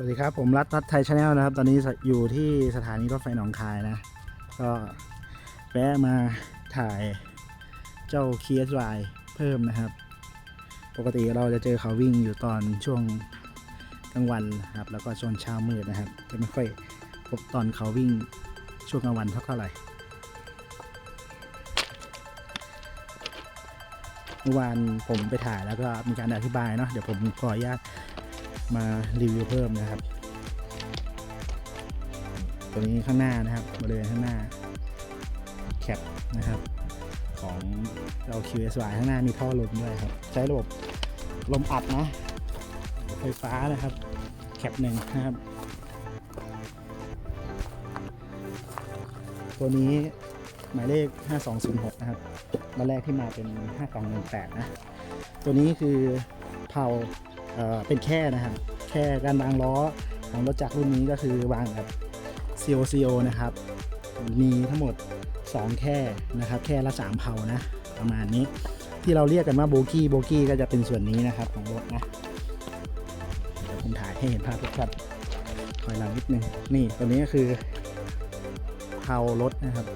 วัสดีครับ ผมรัฐรัฐไทยชาแนลนะครับ ตอนนี้อยู่ที่สถานีรถไฟหนองคายนะ ก็แวะมาถ่ายเจ้า KSY เพิ่มนะครับ ปกติเราจะเจอเขาวิ่งอยู่ตอนช่วงกลางวันครับ แล้วก็ช่วงเช้ามืดนะครับ จะไม่ค่อยพบตอนเขาวิ่งช่วงกลางวันเท่าไหร่เมื่อวานผมไปถ่ายแล้วก็มีการอธิบายเนาะเดี๋ยวผมขออนุญาต มารีวิวเพิ่มนะครับ ตัวนี้ข้างหน้านะครับบริเวณข้างหน้าแคปนะครับของเรา QSY ข้างหน้ามีท่อลมด้วยครับ ใช้ระบบลมอัดนะ ไฟฟ้านะครับ แคปหนึ่งนะครับ ตัวนี้หมายเลข 5206 นะครับตอนแรกที่มาเป็น 5218 นะ ตัวนี้คือเผา เป็นแค่นะครับแค่การวางล้อของรถจักรรุ่นนี้ก็คือวางแบบ COCO นะครับ มีทั้งหมด 2 แค่นะครับ แค่ละ 3 เผานะ ประมาณนี้ที่เราเรียกกันว่าโบกี้โบกี้ก็จะเป็นส่วนนี้นะครับ ของรถนะเดี๋ยวผมถ่ายให้เห็นภาพชัดๆถอยหลังนิดนึงนี่ตัวนี้ก็คือเผารถนะครับ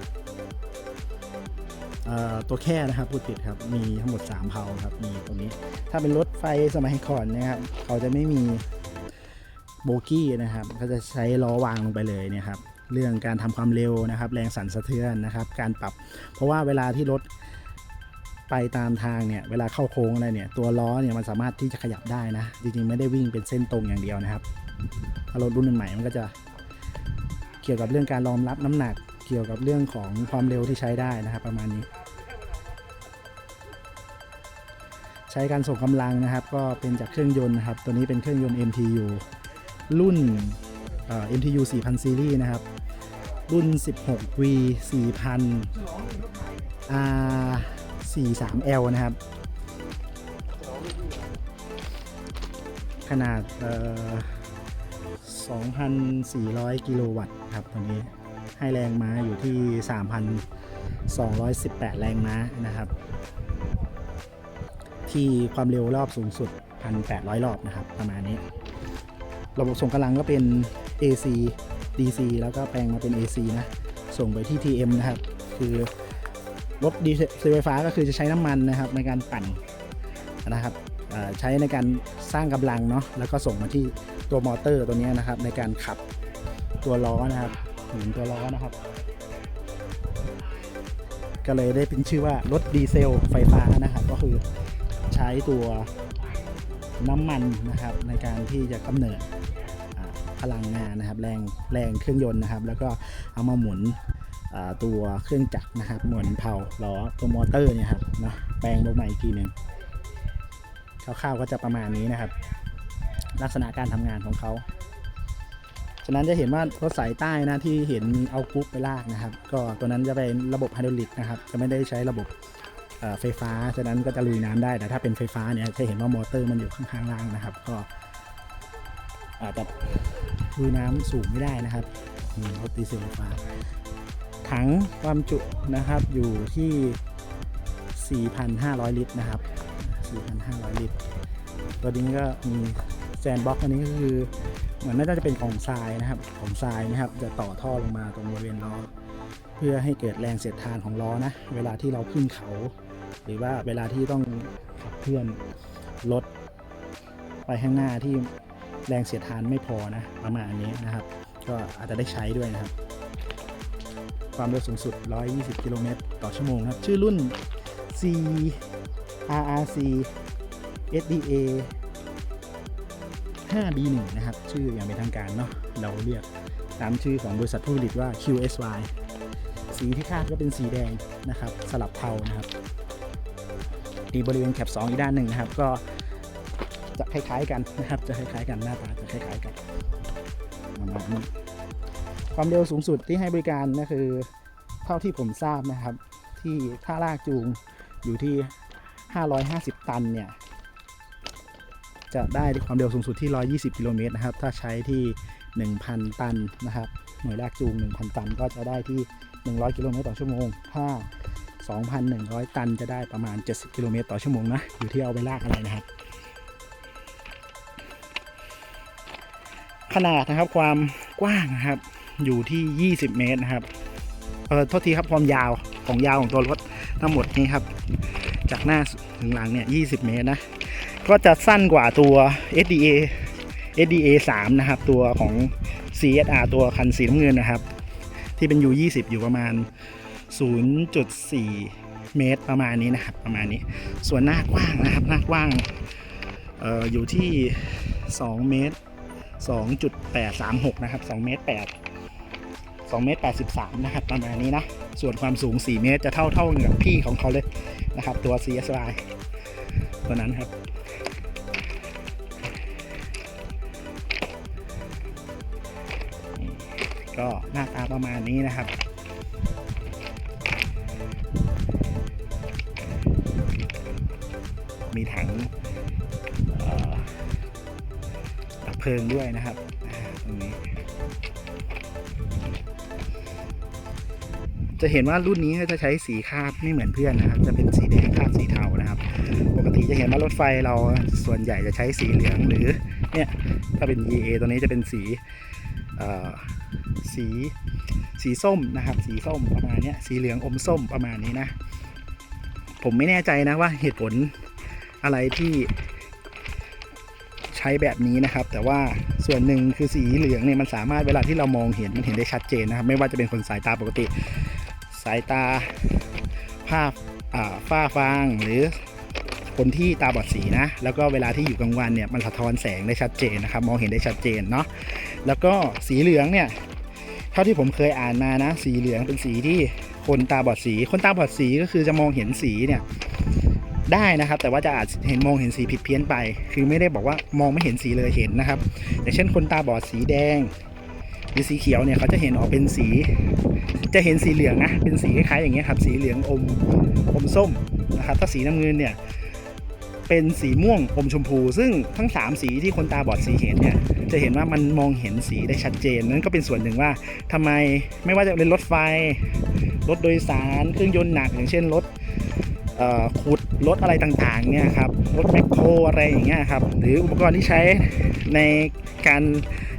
ตัวแค่นะครับพูดผิดครับมีทั้งหมด 3 เพาครับมีตรงนี้ ถ้าเป็นรถไฟสมัยก่อนนะครับเขาจะไม่มีโบกี้นะครับเขาจะใช้ล้อวางลงไปเลยเนะครับเรื่องการทำความเร็วนะครับ แรงสั่นสะเทือนนะครับ การปรับ เพราะว่าเวลาที่รถไปตามทางเนี่ยเวลาเข้าโค้งอะไรเนี่ยตัวล้อเนี่ยมันสามารถที่จะขยับได้นะจริงๆไม่ได้วิ่งเป็นเส้นตรงอย่างเดียวนะครับถ้ารถรุ่นใหม่มันก็จะเกี่ยวกับเรื่องการรองรับน้ำหนัก เกี่ยวกับเรื่องของความเร็วที่ใช้ได้นะครับประมาณนี้ ใช้การส่งกำลังนะครับ ก็เป็นจากเครื่องยนต์นะครับ ตัวนี้เป็นเครื่องยนต์ MTU รุ่น MTU 4000 ซีรีส์นะครับ รุ่น 16V 4000 R 43L นะครับ ขนาดเอ่อ2,400 กิโลวัตต์ครับตัวนี้ ให้แรงม้าอยู่ที่ 3,218 แรงม้านะครับ ที่ความเร็วรอบสูงสุด 1,800 รอบนะครับ ประมาณนี้ ระบบส่งกำลังก็เป็น AC DC แล้วก็แปลงมาเป็น AC นะ ส่งไปที่ TM นะครับ คือรถดีเซลไฟฟ้าก็คือจะใช้น้ำมันนะครับในการปั่นนะครับใช้ในการสร้างกำลังเนาะแล้วก็ส่งมาที่ตัวมอเตอร์ตัวนี้นะครับในการขับตัวล้อนะครับ หมุนตัวล้อนะครับ ก็เลยได้เป็นชื่อว่ารถดีเซลไฟฟ้านะครับ ก็คือใช้ตัวน้ำมันนะครับในการที่จะกำเนิดพลังงานนะครับ แรงแรงเครื่องยนต์นะครับ แล้วก็เอามาหมุนตัวเครื่องจักรนะครับหมุนเผาล้อตัวมอเตอร์เนี่ยครับนะแปลงลงมาอีกทีหนึ่งคร่าวๆก็จะประมาณนี้นะครับ ลักษณะการทำงานของเขา ฉะนั้นจะเห็นว่ารถสายใต้นะที่เห็นมีเอากรุ๊ปไปลากนะครับ ก็ตัวนั้นจะเป็นระบบไฮดรอลิกนะครับ จะไม่ได้ใช้ระบบไฟฟ้า ฉะนั้นก็จะลุยน้ำได้ แต่ถ้าเป็นไฟฟ้าเนี่ยจะเห็นว่ามอเตอร์มันอยู่ข้างๆล่างนะครับ ก็อาจจะลุยน้ำสูงไม่ได้นะครับรถดีเซลไฟฟ้า ถังความจุนะครับอยู่ที่ 4,500 ลิตรนะครับ 4,500 ลิตร ตัวนี้ก็มี แซนบ็อกอันนี้ก็คือเหมือนน่าจะเป็นของทรายนะครับ ของทรายนะครับ จะต่อท่อลงมาตรงบริเวณล้อ เพื่อให้เกิดแรงเสียดทานของล้อนะ เวลาที่เราขึ้นเขา หรือว่าเวลาที่ต้องขับเคลื่อนรถไปข้างหน้าที่แรงเสียดทานไม่พอนะประมาณนี้นะครับ ก็อาจจะได้ใช้ด้วยนะครับ ความเร็วสูงสุด 120 กิโลเมตรต่อชั่วโมงครับ ชื่อรุ่น C RRC SDA 5B1 นะครับ ชื่ออย่างเป็นทางการเนาะเราเรียกตามชื่อของบริษัทผู้ผลิตว่า QSY สีที่คาดก็เป็นสีแดงนะครับ สลับเทานะครับดีบริเวณแคป 2 อีกด้านหนึ่งนะครับ ก็จะคล้ายๆกันนะครับ จะคล้ายๆกันหน้าตาจะคล้ายๆกันประมาณนี้ความเร็วสูงสุดที่ให้บริการก็คือ เท่าที่ผมทราบนะครับ ที่ท่าลากจูงอยู่ที่ 550 ตันเนี่ย จะได้ความเร็วสูงสุดที่ 120 กิโลเมตรนะครับ ถ้าใช้ที่ 1,000 ตันนะครับ หน่วยลากจูง 1,000 ตันก็จะได้ที่ 100 กิโลเมตรต่อชั่วโมง ถ้า 2,100 ตันจะได้ประมาณ 70 กิโลเมตรต่อชั่วโมงนะ อยู่ที่เอาไปลากอะไรนะครับ ขนาดนะครับความกว้างนะครับ อยู่ที่ 20 เมตรนะครับ เออโทษทีครับความยาวของยาวของตัวรถทั้งหมดนี้ครับ จากหน้าถึงหลังเนี่ย 20 เมตรนะ ก็จะสั้นกว่าตัว SDA SDA 3 นะครับ ตัวของ CSR ตัวคันสีน้ำเงินนะครับ ที่เป็น U20 อยู่ประมาณ 0.4 เมตรประมาณนี้นะครับ ประมาณนี้ ส่วนหน้ากว้างนะครับ หน้ากว้างอออยู่ที่ 2 เมตร 2.836 นะครับ 2 เมตร 8 2เมตร83 นะครับ ประมาณนี้นะ ส่วนความสูง 4 เมตรจะเท่าเท่ากับพี่ของเขาเลยนะครับ ตัว CSI ตัวนั้นครับ ก็หน้าตาประมาณนี้นะครับ มีถังดับเพลิงด้วยนะครับตรงนี้จะเห็นว่ารุ่นนี้จะใช้สีคาดไม่เหมือนเพื่อนนะครับ จะเป็นสีแดงคาดสีเทานะครับ ปกติจะเห็นว่ารถไฟเราส่วนใหญ่จะใช้สีเหลืองหรือเนี่ยถ้าเป็น EA ตัวนี้จะเป็นสี สีสีส้มนะครับ สีส้มประมาณนี้สีเหลืองอมส้มประมาณนี้นะ ผมไม่แน่ใจนะว่าเหตุผลอะไรที่ใช้แบบนี้นะครับ แต่ว่าส่วนหนึ่งคือสีเหลืองเนี่ยมันสามารถเวลาที่เรามองเห็นมันเห็นได้ชัดเจนนะครับ ไม่ว่าจะเป็นคนสายตาปกติ สายตาภาพอ่าฝ้าฟางหรือคนที่ตาบอดสีนะ แล้วก็เวลาที่อยู่กลางวันเนี่ยมันสะท้อนแสงได้ชัดเจนนะครับ มองเห็นได้ชัดเจนเนาะแล้วก็สีเหลืองเนี่ย เท่าที่ผมเคยอ่านมานะ สีเหลืองเป็นสีที่คนตาบอดสี คนตาบอดสีก็คือจะมองเห็นสีเนี่ยได้นะครับ แต่ว่าจะอาจเห็นมองเห็นสีผิดเพี้ยนไป คือไม่ได้บอกว่ามองไม่เห็นสีเลยเห็นนะครับ อย่างเช่นคนตาบอดสีแดงหรือสีเขียวเนี่ยเขาจะเห็นออกเป็นสี จะเห็นสีเหลืองนะเป็นสีคล้ายๆอย่างเงี้ยครับ สีเหลืองอมอมส้มนะครับถ้าสีน้ำเงินเนี่ยเป็นสีม่วงอมชมพู ซึ่งทั้ง 3 สีที่คนตาบอดสีเห็นเนี่ย จะเห็นว่ามันมองเห็นสีได้ชัดเจนนั่นก็เป็นส่วนหนึ่งว่าทำไมไม่ว่าจะเป็นรถไฟ รถโดยสารเครื่องยนต์หนักอย่างเช่นรถขุดรถอะไรต่างๆเนี่ยครับรถแมคโครอะไรอย่างเงี้ยครับหรืออุปกรณ์ที่ใช้ในการ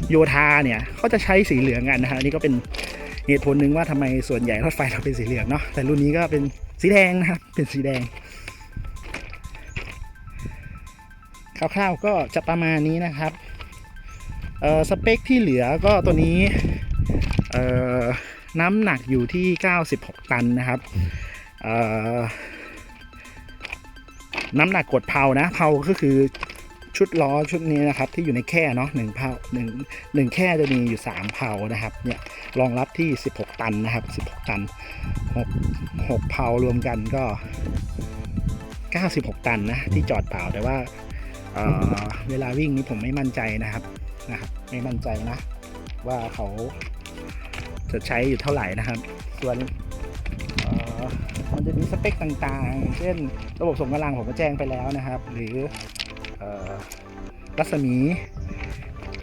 โยธาเนี่ยเขาจะใช้สีเหลืองกันนะฮะอันนี้ก็เป็นเหตุผลหนึ่งว่าทำไมส่วนใหญ่รถไฟเราเป็นสีเหลืองเนาะแต่รุ่นนี้ก็เป็นสีแดงนะครับเป็นสีแดงคร่าวๆก็จะประมาณนี้นะครับ เอ่อสเปคที่เหลือก็ตัวนี้เอ่อน้ำหนักอยู่ที่ 96 ตันนะครับเอ่อน้ำหนักกดเพานะเพาก็คือชุดล้อชุดนี้นะครับที่อยู่ในแค่เนาะหนึ่งเพาหนึ่งหนึ่งแค่จะมีอยู่3เพานะครับเนี่ยรองรับที่16ตันนะครับ16ตัน6 6เพารวมกันก็96ตันนะที่จอดเปล่าแต่ว่าเเวลาวิ่งนี้ผมไม่มั่นใจนะครับ นะครับไม่มั่นใจนะ ว่าเขาจะใช้อยู่เท่าไหร่นะครับ ส่วนมันจะมีสเปคต่างๆ เช่นระบบส่งกำลังผมก็แจ้งไปแล้วนะครับ หรือรัศมี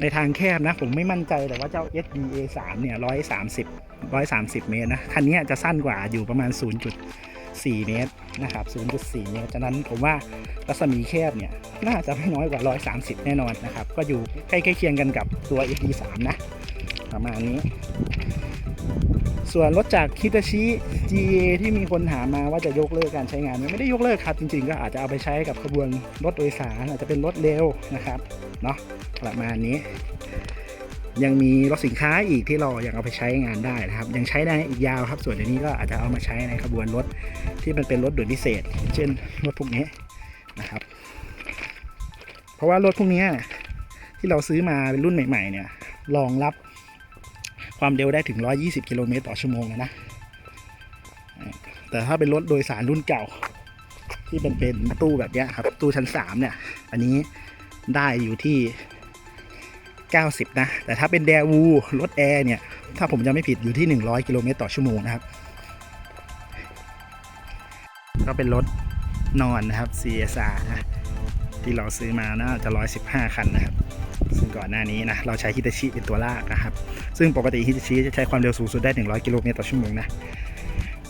ในทางแคบนะ ผมไม่มั่นใจแต่ว่าเจ้า SDA 3เนี่ย130 130 เมตรนะ คันนี้จะสั้นกว่าอยู่ประมาณ 0. 0.4 เมตรนะครับ 0.4 เมตรฉะนั้นผมว่ารัศมีแคบเนี่ยน่าจะไม่น้อยกว่า 130 แน่นอนนะครับ ก็อยู่ใกล้ๆเคียงกันกับตัว FD3 นะ ประมาณนี้ ส่วนรถจากคิตาชิ GA ที่มีคนถามมาว่าจะยกเลิกการใช้งานไหมไม่ได้ยกเลิกครับ จริง ๆ ก็อาจจะเอาไปใช้กับขบวนรถโดยสารอาจจะเป็นรถเร็วนะครับเนาะประมาณนี้ ยังมีรถสินค้าอีกที่เรายังเอาไปใช้งานได้นะครับ ยังใช้ได้อีกยาวครับ ส่วนเดี๋ยวนี้ก็อาจจะเอามาใช้ในขบวนรถที่มันเป็นรถด่วนพิเศษ เช่นรถพวกนี้นะครับ เพราะว่ารถพวกนี้ที่เราซื้อมาเป็นรุ่นใหม่ ๆ เนี่ยรองรับความเร็วได้ถึง 120 กิโลเมตรต่อชั่วโมงนะ แต่ถ้าเป็นรถโดยสารรุ่นเก่า ที่เป็นเป็นตู้แบบนี้ครับ ตู้ชั้น 3 เนี่ย อันนี้ได้อยู่ที่ 90 นะ แต่ถ้าเป็นแดวูรถแอร์เนี่ย ถ้าผมจำไม่ผิดอยู่ที่ 100 กิโลเมตรต่อชั่วโมงนะครับ ก็เป็นรถนอนนะครับ CSR นะที่เราซื้อมาน่าจะ 115 คันนะครับ ซึ่งก่อนหน้านี้นะ เราใช้ฮิตาชิเป็นตัวลากนะครับ ซึ่งปกติฮิตาชิจะใช้ความเร็วสูงสุดได้ 100 กิโลเมตรต่อชั่วโมงนะ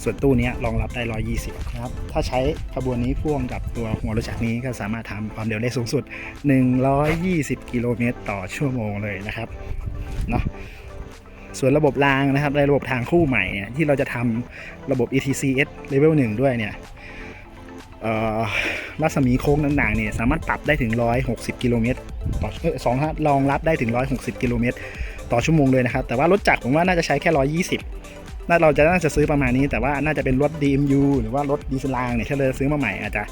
ส่วนตู้นี้รองรับได้ 120 นะครับ ถ้าใช้ขบวนนี้พ่วงกับตัวหัวรถจักรนี้ก็สามารถทำความเร็วได้สูงสุด 120 กิโลเมตรต่อชั่วโมงเลยนะครับเนาะส่วนระบบรางนะครับในระบบทางคู่ใหม่เนี่ยที่เราจะทำระบบ ETCS Level 1 ด้วยเนี่ยรัศมีโค้งต่างๆเนี่ยสามารถปรับได้ถึง 160 กิโลเมตรต่อเออสองรองรับได้ถึง 160 กิโลเมตรต่อชั่วโมงเลยนะครับ แต่ว่ารถจักรผมว่าน่าจะใช้แค่ 120 น่าเราจะน่าจะซื้อประมาณนี้ แต่ว่าน่าจะเป็นรถ DMU หรือว่ารถดีเซลางเนี่ยถ้าเราซื้อมาใหม่อาจจะ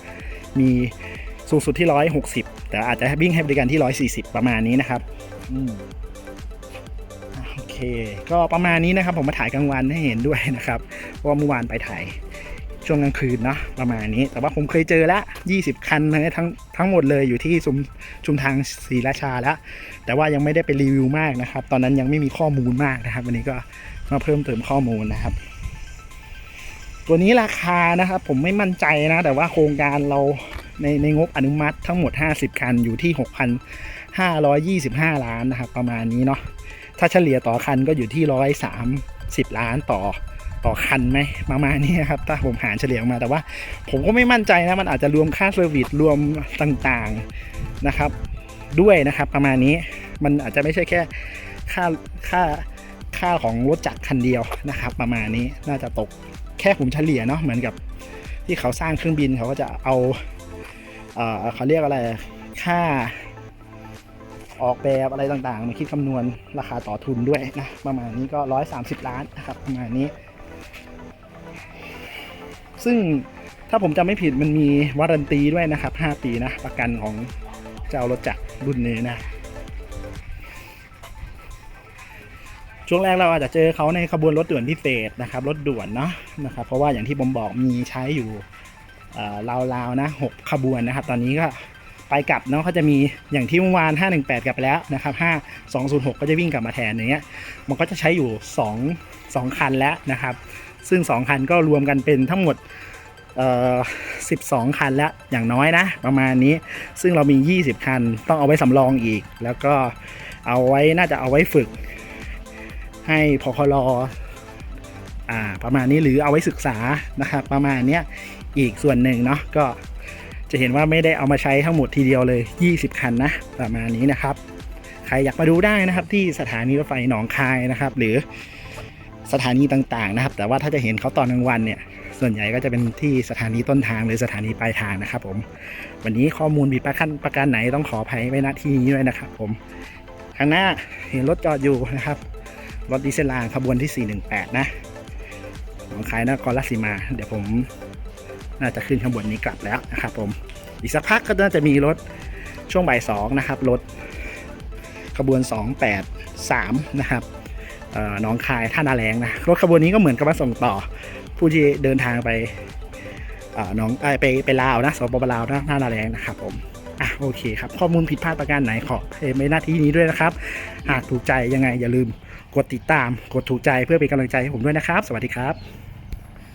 มีสูงสุดที่ 160 แต่อาจจะวิ่งให้บริการที่ 140 ประมาณนี้นะครับอโอเค ก็ประมาณนี้นะครับ ผมมาถ่ายกลางวันให้เห็นด้วยนะครับเพราะว่าเมื่อวานไปถ่ายช่วงกลางคืนเนาะประมาณนี้ แต่ว่าผมเคยเจอล้ว20 คันเลยทั้งทั้งหมดเลยอยู่ที่ชุมชุมทางศรีราชาแล้ว แต่ว่ายังไม่ได้ไปรีวิวมากนะครับ ตอนนั้นยังไม่มีข้อมูลมากนะครับ วันนี้ก็ มาเพิ่มเติมข้อมูลนะครับ ตัวนี้ราคานะครับผมไม่มั่นใจนะ แต่ว่าโครงการเราในในงบอนุมัติทั้งหมด 50 คันอยู่ที่ 6,525 ล้านนะครับประมาณนี้เนาะถ้าเฉลี่ยต่อคันก็อยู่ที่ 130 ล้านต่อต่อคันไหมประมาณนี้ครับถ้าผมหารเฉลี่ยมาแต่ว่า ผมก็ไม่มั่นใจนะ มันอาจจะรวมค่าเซอร์วิสรวมต่างๆนะครับ ด้วยนะครับประมาณนี้มันอาจจะไม่ใช่แค่ค่าค่า ค่าของรถจักรคันเดียวนะครับ ประมาณนี้น่าจะตกแค่ผมเฉลี่ยเนาะเหมือนกับที่เขาสร้างเครื่องบินเขาก็จะเอาเอ่อเขาเรียกอะไรค่าออกแบบอะไรต่างๆ มาคิดคำนวณราคาต่อทุนด้วยนะ ประมาณนี้ก็ 130 ล้านนะครับประมาณนี้ ซึ่งถ้าผมจำไม่ผิดมันมีวารันตีด้วยนะครับ 5 ปีนะ ประกันของเจ้ารถจักรรุ่นนี้นะ ช่วงแรกเราอาจจะเจอเขาในขบวนรถด่วนพิเศษนะครับรถด่วนเนาะนะครับ เพราะว่าอย่างที่ผมบอกมีใช้อยู่เอ่อราวๆนะหกขบวนนะครับ ตอนนี้ก็ไปกลับเนาะเขาจะมีอย่างที่เมื่อวาน 518 กลับไปแล้วนะครับ 5206 ก็จะวิ่งกลับมาแทนอย่างเงี้ย มันก็จะใช้อยู่ 2 2 คันแล้วนะครับ ซึ่ง 2 คันก็รวมกันเป็นทั้งหมดเอ่อ12 คันแล้วอย่างน้อยนะ ประมาณนี้ ซึ่งเรามี 20 คันต้องเอาไว้สำรองอีก แล้วก็เอาไว้น่าจะเอาไว้ฝึก ให้พคลอ่าประมาณนี้หรือเอาไว้ศึกษานะครับ ประมาณเนี้ยอีกส่วนหนึ่งเนาะก็จะเห็นว่าไม่ได้เอามาใช้ทั้งหมดทีเดียวเลย 20 คันนะประมาณนี้นะครับ ใครอยากมาดูได้นะครับ ที่สถานีรถไฟหนองคายนะครับ หรือสถานีต่างๆนะครับ แต่ว่าถ้าจะเห็นเขาตอนกลางวันเนี่ย ส่วนใหญ่ก็จะเป็นที่สถานีต้นทางหรือสถานีปลายทางนะครับ ผม วันนี้ข้อมูลผิดประการประการไหนต้องขออภัยไว้ณที่นี้ด้วยนะครับ ผมข้างหน้าเห็นรถจอดอยู่นะครับ รถดีเซลรางขบวนที่ 418 นะหนองคายนครราชสีมา เดี๋ยวผมน่าจะขึ้นขบวนนี้กลับแล้วนะครับผม อีกสักพักก็น่าจะมีรถช่วงบ่ายสองนะครับรถขบวน 283 นะครับเอ่อหนองคายท่านาแรงนะรถขบวนนี้ก็เหมือนกับมาส่งต่อ ผู้ที่เดินทางไปเอ่อหนองไปไปลาวนะสปปลาวนะท่านาแรงนะครับผมอะโอเคครับ ข้อมูลผิดพลาดประการไหนขอเพไม่หน้าที่นี้ด้วยนะครับ หากถูกใจยังไงอย่าลืม กดติดตาม กดถูกใจเพื่อเป็นกำลังใจให้ผมด้วยนะครับ สวัสดีครับ